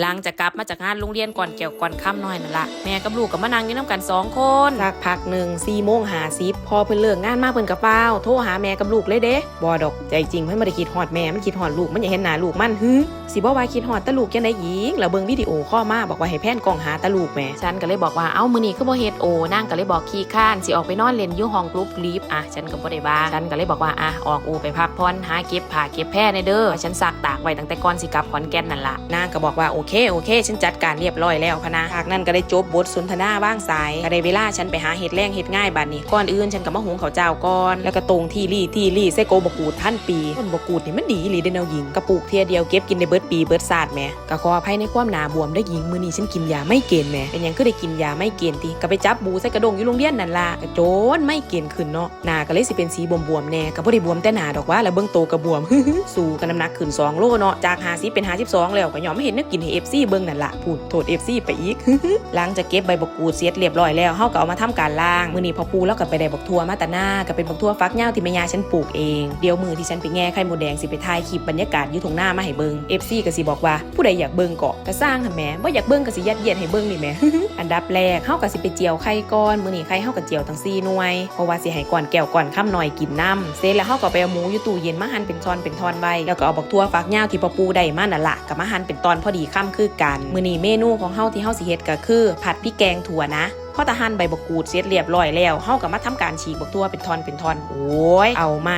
หลังจากกลับมาจากงานโรงเรียนก่อนเกี่ยวก่อนค่ำน้อยนั่นละแม่กับลูกกับมานั่งอยู่น้ำกันสองคนสักพักหนึ่งสี่โมงหาสิบพอเพิ่นเลิกงานมาเพิ่นกับเป้าโทรหาแม่กับลูกเลยเด้บอดอกใจจริงเพิ่นไม่ได้คิดฮอดแม่มันคิดฮอดลูกมันอยากเห็นหน้าลูกมันฮึสิบ่ว่าคิดฮอดแตาลูกจังได๋หญิงแล้วเบิ่งวิดีโอข้อลมาบอกว่าให้แพนกล้องหาแตาลูกแม่ฉันก็เลยบอกว่าเอ้ามื้อนี้คือบ่เฮ็ดโอนั่งก็เลยบอกขี้ข้านสิออกไปนอนเล่นอยู่ห้องกรุ๊ปลีฟอะฉันก็บ่ได้ว่าฉันก็เลยบอกว่าอะออกโอไปพักผ่อนหาเก็บผ้าเก็บแพร่ในเด้อฉันซักตากไว้ตั้งแต่ก่อนสิกลับขอนแก่นนั่นล่ะนางก็บอกว่าโอเคโอเค ฉันจัดการเรียบร้อยแล้วพนะจากนั้นก็ได้จบบทสนทนาบ้างสายก็ได้เวลาฉันไปหาเห็ดแรงเห็ดง่ายบัดนี้ก่อนอื่นฉันก็มาหุงข้าวเจ้าก่อน แล้วก็ตรงที่รี่ที่รี่ใส่โกบกูดพันปีต้นบกูดนี่มันดีอีหลีเด้อแนวหญิงกระปุกเทียเดียวเก็บกินได้เบิร์ดปีเบิร์ดศาสตร์แม่ก็ขออภัยในความหนาบวมได้หญิงมือนี้ฉันกินยาไม่เกณฑ์แม่เป็นยังคือได้กินยาไม่เกณฑ์ติก็ไปจับบูใส่กระดงอยู่โรงเรียนนั่นล่ะก็โจนไม่เกณฑ์ขึ้นเนาะหน้าก็เลยสิเป็นสีบวมๆแน่ก็บ่ได้บวมแต่หน้าดอกว่าแล้วเบิ่งโตก็บวมสู้กันน้ำหนักขึ้น2โลเนาะจาก50เป็น52แล้วก็ยอมไม่เห็นนึกกินให้ FC เบิ่งนั่นละพูดโทษ FC ไปอีกหลังจากเก็บใบบักกูดเสียดเรียบร้อยแล้วเฮาก็เอามาทำการล้างมื้อนี้พอปูแล้วก็ไปได้บักทัวมาแตาหน้าก็เป็นบักทัวฟักเหย้าที่แม่ยาฉันปลูกเองเดี๋ยวมือที่ฉันไปแง่ไข่มดแดงสิไปถ่ายคลิปบรรยากาศอยู่ตรงหน้ามาให้เบิ่ง FC ก็สิบอกว่าผู้ใดอยากเบิงเกาะก็สร้างค่ะแหม่บ่อยากเบิงก็สิยัดเยียดให้เบิงนี่แหม่อันดับแรกเฮาก็สิไปเจียวไข่ก่อนมื้อนี้ไข่เฮาก็เจียวทั้ง4หน่วยเพราะว่าสิให้ก่อนแก้วก่อนค่ำหน่อยกินน้ำเสร็จแล้วเฮาก็ไปเอาหมูอยู่ตู้เย็นมาหั่นเป็นท่อนเป็นท่อนไว้แล้วก็เอาบักทั่วฟักเหย้าที่พอปูได้มานั่นล่ะก็มาหั่นเป็นตอนพอดีคำคือกัน มื้อนี้เมนูของเฮาที่เฮาสิเฮ็ดก็คือ ผัดพริกแกงถั่วนะพอตะหั่นใบบกกูดเสร็จเรียบร้อยแล้วเฮาก็มาทำการฉีกบกทั่วเป็นท่อนเป็นท่อนโอ้ยเอาไหม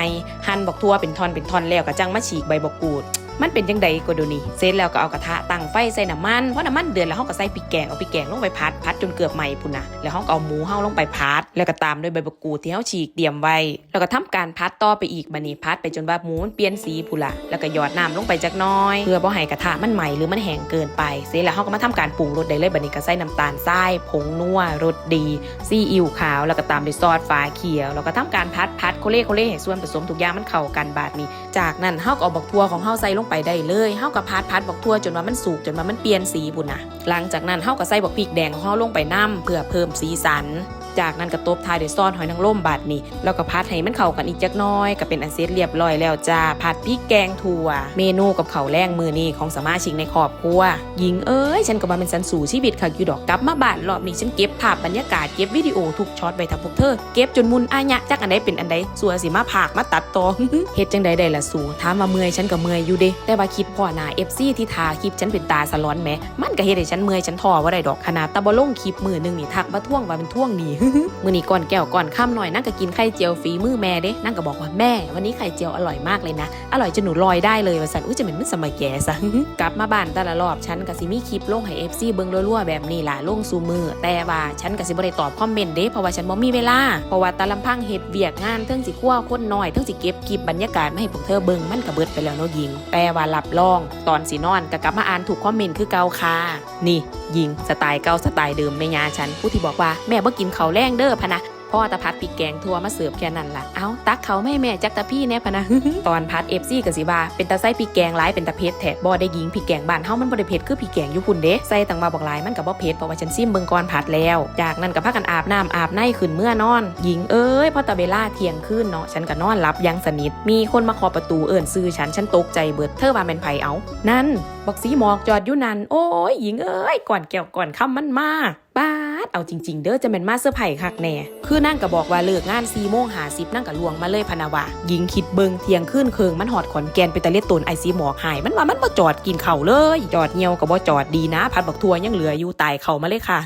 หั่นบกทั่วเป็นท่อนเป็นท่อนแล้วก็จังมาฉีกใบบกกูด มันเป็นจังใดก็ดูนี่เสร็จแล้วก็เอากระทะตั้งไฟใส่น้ำมันเพราะน้ำมันเดือดแล้วเฮาก็ใส่พริกแกงเอาพริกแกงลงไปพัดพัดจนเกือบไหม้พุ่นนะแล้วเฮาก็เอาหมูเฮาลงไปพัด แล้วก็ตามด้วยใบบักกูดที่เฮาฉีกเตรียมไว้ แล้วก็ทำการพัดต่อไปอีกบัดนี้พัดไปจนว่าหมูมันเปลี่ยนสีพุ่นละแล้วก็หยอดน้ำลงไปจักน้อย เพื่อบ่ให้กระทะมันไหม้หรือมันแห้งเกินไปเสร็จแล้วเฮาก็มาทำการปรุงรสได้เลยบัดนี้ก็ใส่น้ำตาลทรายผงนัวรสดีซีอิ๊วขาว แล้วก็ตามด้วยซอสฟ้าเขียว แล้วก็ทำการพัดพัดโคเล่โคเล่ให้ส่วนผสมทุกอย่างมันเข้ากันบาดนี้ จากนั้นเฮาก็เอาบักทั่วของเฮาใส่ลงไปได้เลยเฮาก็พัดพัดบอกทั่วจนว่ามันสุกจนว่ามันเปลี่ยนสีบุญนนะหลังจากนั้นเฮาก็ใส่บอกพริกแดงของเฮาลงไปนํเพื่อเพิ่มสีสัน จากนั้นก็ตบท้ายด้วยซอสหอยนางรมบาดนี้แล้วก็พัดให้มันเข้ากันอีกจักน้อยก็เป็นอันเสร็จเรียบร้อยแล้วจ้าผัดพริกแกงถั่ว เมนูกับข้าวแรงมือนี้ของสมาชิกในครอบครัวหญิงเอ้ยฉันก็มาเป็นสันสู่ชีวิตค่ะอยู่ดอกกลับมาบ้านรอบนี้ฉันเก็บภาพบรรยากาศเก็บวิดีโอทุกช็อตไว้ทั้งพวกเธอเก็บจนมุนอายะจักอันใดเป็นอันใดสัวสิมาผากมาตัดต่อเฮ็ดจังใดได้ละสู่ถามว่าเมื่อยฉันก็เมื่อยอยู่เด้แต่ว่าคิดพ่อหน้า FC ที่ทาคลิปฉันเป็นตาสะร้อนแหมมันก็เฮ็ดให้ฉันเมื่อยฉันท้อว่าได้ดอกขนาดตะบ่ลงคลิปมือหนึงนี่ทักมาท่วงว่าเป็นท่วงหนีมื้อนี้ก่อนแก้วก่อนค่ำหน่อยนั่งก็กินไข่เจียวฝีมือแม่เด้นั่งก็บอกว่าแม่ วันนี้ไข่เจียวอร่อยมากเลยนะ อร่อยจนหนูลอยได้เลยว่าสันอุ้ยจะเหม็นมันสมัยแก่ซะกลับมาบ้านแต่ละรอบฉันก็สิมี่คลิปลงให้ FC เบิ่งรัวๆแบบนี้ล่ะลงซูมือ แต่ว่าฉันก็สิบ่ได้ตอบคอมเมนต์เด้เพราะว่าฉันบ่มีเวลาเพราะว่าตะลำพังเฮ็ดเวียกงานเทิงสิคั่วคนน้อยเทิงสิเก็บคลิปบรรยากาศมาให้พวกเธอเบิ่งมันก็เบิดไปแล้วเนาะหญิง แต่ว่ารับรอง ตอนสินอนก็กลับมาอ่านถูกคอมเมนต์คือเก่าค่ะนี่หญิงสไตล์เก่าสไตล์เดิมแม่ยาฉันผู้ที่บอกว่าแม่บ่กินข้าวแรงเด้อพะนะพ่อตะพัดพริกแกงทัวมาเสิร์ฟแค่นั้นล่ะ เอาตักเขาไม่แม่จักตะพี่แน่พะนะ ตอนพัดเอฟซี่กับสิบาเป็นตาไส้พริกแกงร้ายเป็นตาเพชรแถบบ่ได้ยิงพริกแกงบ้านเฮามันบ่ได้เผ็ดคือพริกแกงยู่พุ่นเด้ใส่ตังมาบอกลายมันกับบ่เผ็ดเพราะว่าฉันซิมเบิ่งก่อนผัดแล้ว จากนั้นก็พากันอาบน้ำอาบในขึ้นเมื่อนอน หญิงเอ้ยพอตะเวลาเที่ยงคืนเนาะฉันก็นอนหลับยังสนิท มีคนมาเคาะประตูเอิ่นซื้อฉันฉันตกใจเบิดเธอว่าเป็นไผเอา นั่นบักสีหมอกจอดอยู่นั่นโอ้ยหญิงเอ้ยก่อนแก้วก่อนคำมันมาบ้าดเอาจริง ๆ เด้อจะเป็นมาเสื้อไผ่คักแน่คือนั่งก็บอกว่าเลิกงานซีโมงหาสิบนั่งก็ลวงมาเลยพนาวาหญิงคิดเบิงเทียงขึ้นเคืองมันหอดขอนแกนไปตะเลียตนไอซีหมอกหายมันว่ามันมาจอดกินเข่าเลย จอดเงียวก็บ่จอดดีนะ พัดบักทัวยังเหลืออยู่ตายเข่ามาเลยค่ะ